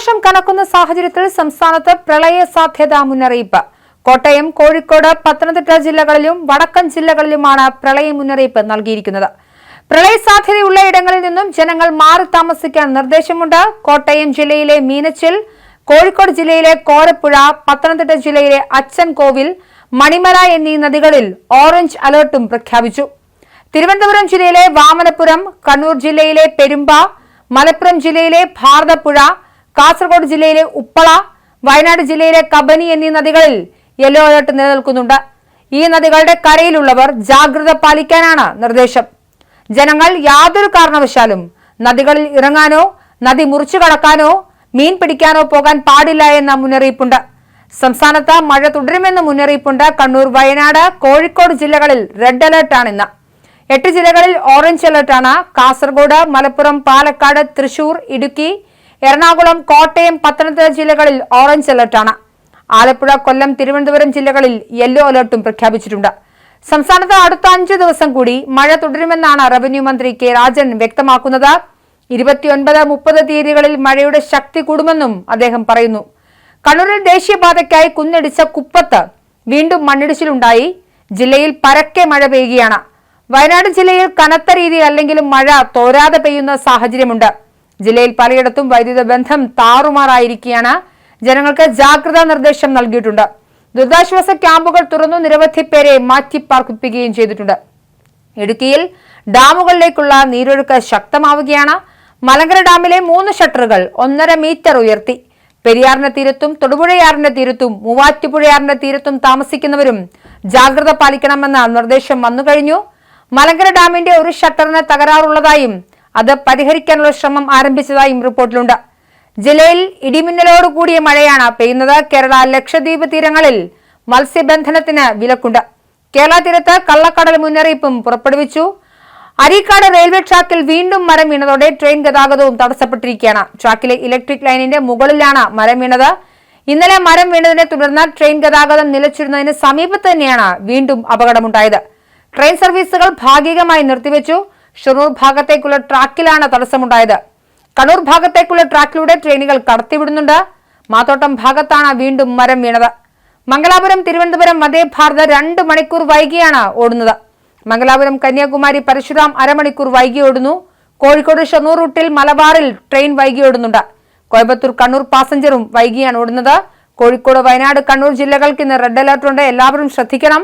കാലവർഷം കനക്കുന്ന സാഹചര്യത്തിൽ സംസ്ഥാനത്ത് പ്രളയ സാധ്യതാ മുന്നറിയിപ്പ്. കോട്ടയം കോഴിക്കോട് പത്തനംതിട്ട ജില്ലകളിലും വടക്കൻ ജില്ലകളിലുമാണ് പ്രളയ മുന്നറിയിപ്പ് നൽകിയിരിക്കുന്നത്. പ്രളയ സാധ്യതയുള്ള ഇടങ്ങളിൽ നിന്നും ജനങ്ങൾ മാറി താമസിക്കാൻ നിർദ്ദേശമുണ്ട്. കോട്ടയം ജില്ലയിലെ മീനച്ചിൽ കോഴിക്കോട് ജില്ലയിലെ കോരപ്പുഴ പത്തനംതിട്ട ജില്ലയിലെ അച്ചൻകോവിൽ മണിമല എന്നീ നദികളിൽ ഓറഞ്ച് അലർട്ടും പ്രഖ്യാപിച്ചു. തിരുവനന്തപുരം ജില്ലയിലെ വാമനപുരം കണ്ണൂർ ജില്ലയിലെ പെരുമ്പ മലപ്പുറം ജില്ലയിലെ ഭാരതപ്പുഴ കാസർഗോഡ് ജില്ലയിലെ ഉപ്പള വയനാട് ജില്ലയിലെ കബനി എന്നീ നദികളിൽ യെല്ലോ അലർട്ട് നിലനിൽക്കുന്നുണ്ട്. ഈ നദികളുടെ കരയിലുള്ളവർ ജാഗ്രത പാലിക്കാനാണ് നിർദ്ദേശം. ജനങ്ങൾ യാതൊരു കാരണവശാലും നദികളിൽ ഇറങ്ങാനോ നദി മുറിച്ചു കടക്കാനോ മീൻ പിടിക്കാനോ പോകാൻ പാടില്ല എന്ന മുന്നറിയിപ്പുണ്ട്. സംസ്ഥാനത്ത് മഴ തുടരുമെന്ന മുന്നറിയിപ്പുണ്ട്. കണ്ണൂർ വയനാട് കോഴിക്കോട് ജില്ലകളിൽ റെഡ് അലർട്ടാണ് ഇന്ന് എട്ട് ജില്ലകളിൽ ഓറഞ്ച് അലർട്ടാണ് കാസർഗോഡ് മലപ്പുറം പാലക്കാട് തൃശൂർ ഇടുക്കി എറണാകുളം കോട്ടയം പത്തനംതിട്ട ജില്ലകളിൽ ഓറഞ്ച് അലർട്ടാണ് ആലപ്പുഴ കൊല്ലം തിരുവനന്തപുരം ജില്ലകളിൽ യെല്ലോ അലർട്ടും പ്രഖ്യാപിച്ചിട്ടുണ്ട്. സംസ്ഥാനത്ത് അടുത്ത അഞ്ചു ദിവസം കൂടി മഴ തുടരുമെന്നാണ് റവന്യൂ മന്ത്രി കെ രാജൻ വ്യക്തമാക്കുന്നത്. ഇരുപത്തിയൊൻപത് മുപ്പത് തീയതികളിൽ മഴയുടെ ശക്തി കൂടുമെന്നും അദ്ദേഹം പറയുന്നു. കണ്ണൂരിൽ ദേശീയപാതയ്ക്കായി കുന്നിടിച്ച കുപ്പത്ത് വീണ്ടും മണ്ണിടിച്ചിലുണ്ടായി. ജില്ലയിൽ പരക്കെ മഴ പെയ്യുകയാണ്. വയനാട് ജില്ലയിൽ കനത്ത രീതിയിൽ അല്ലെങ്കിലും മഴ തോരാതെ പെയ്യുന്ന സാഹചര്യമുണ്ട്. ജില്ലയിൽ പലയിടത്തും വൈദ്യുത ബന്ധം താറുമാറായിരിക്കുകയാണ്. ജനങ്ങൾക്ക് ജാഗ്രതാ നിർദ്ദേശം നൽകിയിട്ടുണ്ട്. ദുരിതാശ്വാസ ക്യാമ്പുകൾ തുറന്നു നിരവധി പേരെ മാറ്റി പാർപ്പിക്കുകയും ചെയ്തിട്ടുണ്ട്. ഇടുക്കിയിൽ ഡാമുകളിലേക്കുള്ള നീരൊഴുക്ക് ശക്തമാവുകയാണ്. മലങ്കര ഡാമിലെ മൂന്ന് ഷട്ടറുകൾ ഒന്നര മീറ്റർ ഉയർത്തി. പെരിയാറിന്റെ തീരത്തും തൊടുപുഴയാറിന്റെ തീരത്തും മൂവാറ്റുപുഴയാറിന്റെ തീരത്തും താമസിക്കുന്നവരും ജാഗ്രത പാലിക്കണമെന്ന നിർദ്ദേശം വന്നുകഴിഞ്ഞു. മലങ്കര ഡാമിന്റെ ഒരു ഷട്ടറിന് തകരാറുള്ളതായും അത് പരിഹരിക്കാനുള്ള ശ്രമം ആരംഭിച്ചതായും റിപ്പോർട്ടിലുണ്ട്. ജില്ലയിൽ ഇടിമിന്നലോടുകൂടിയ മഴയാണ് പെയ്യുന്നത്. കേരള ലക്ഷദ്വീപ് തീരങ്ങളിൽ മത്സ്യബന്ധനത്തിന് വിലക്കുണ്ട്. കേരള തീരത്ത് കള്ളക്കടൽ മുന്നറിയിപ്പും പുറപ്പെടുവിച്ചു. അരീക്കാട് റെയിൽവേ ട്രാക്കിൽ വീണ്ടും മരം വീണതോടെ ട്രെയിൻ ഗതാഗതവും തടസ്സപ്പെട്ടിരിക്കുകയാണ്. ട്രാക്കിലെ ഇലക്ട്രിക് ലൈനിന്റെ മുകളിലാണ് മരം വീണത്. ഇന്നലെ മരം വീണതിനെ തുടർന്ന് ട്രെയിൻ ഗതാഗതം നിലച്ചിരുന്നതിന് സമീപത്ത് തന്നെയാണ് വീണ്ടും അപകടമുണ്ടായത്. ട്രെയിൻ സർവീസുകൾ ഭാഗികമായി നിർത്തിവെച്ചു. ഷൊർണൂർ ഭാഗത്തേക്കുള്ള ട്രാക്കിലാണ് തടസ്സമുണ്ടായത്. കണ്ണൂർ ഭാഗത്തേക്കുള്ള ട്രാക്കിലൂടെ ട്രെയിനുകൾ കടത്തിവിടുന്നുണ്ട്. മാത്തോട്ടം ഭാഗത്താണ് വീണ്ടും മരം വീണത്. മംഗലാപുരം തിരുവനന്തപുരം വന്ദേ ഭാരത് രണ്ട് മണിക്കൂർ വൈകിയാണ് ഓടുന്നത്. മംഗലാപുരം കന്യാകുമാരി പരശുരാം അരമണിക്കൂർ വൈകി ഓടുന്നു. കോഴിക്കോട് ഷൊർണൂർ റൂട്ടിൽ മലബാറിൽ ട്രെയിൻ വൈകി ഓടുന്നുണ്ട്. കോയമ്പത്തൂർ കണ്ണൂർ പാസഞ്ചറും വൈകിയാണ് ഓടുന്നത്. കോഴിക്കോട് വയനാട് കണ്ണൂർ ജില്ലകൾക്ക് ഇന്ന് റെഡ് അലർട്ടുണ്ട്. എല്ലാവരും ശ്രദ്ധിക്കണം.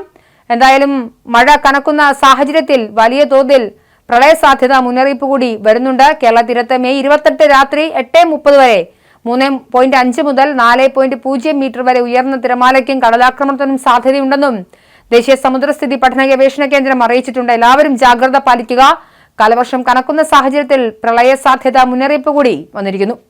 എന്തായാലും മഴ കനക്കുന്ന സാഹചര്യത്തിൽ വലിയ തോതിൽ പ്രളയ സാധ്യത മുന്നറിയിപ്പ് കൂടി വരുന്നുണ്ട്. കേരള തീരത്ത് മെയ് ഇരുപത്തെട്ട് രാത്രി എട്ട് മുപ്പത് വരെ മൂന്ന് പോയിന്റ് അഞ്ച് മുതൽ നാല് പോയിന്റ് പൂജ്യം മീറ്റർ വരെ ഉയർന്ന തിരമാലയ്ക്കും കടലാക്രമണത്തിനും സാധ്യതയുണ്ടെന്നും ദേശീയ സമുദ്രസ്ഥിതി പഠന ഗവേഷണ കേന്ദ്രം അറിയിച്ചിട്ടുണ്ട്. എല്ലാവരും ജാഗ്രത പാലിക്കുക. കാലവർഷം കനക്കുന്ന സാഹചര്യത്തിൽ പ്രളയ സാധ്യത മുന്നറിയിപ്പ് കൂടി വന്നിരിക്കുന്നു.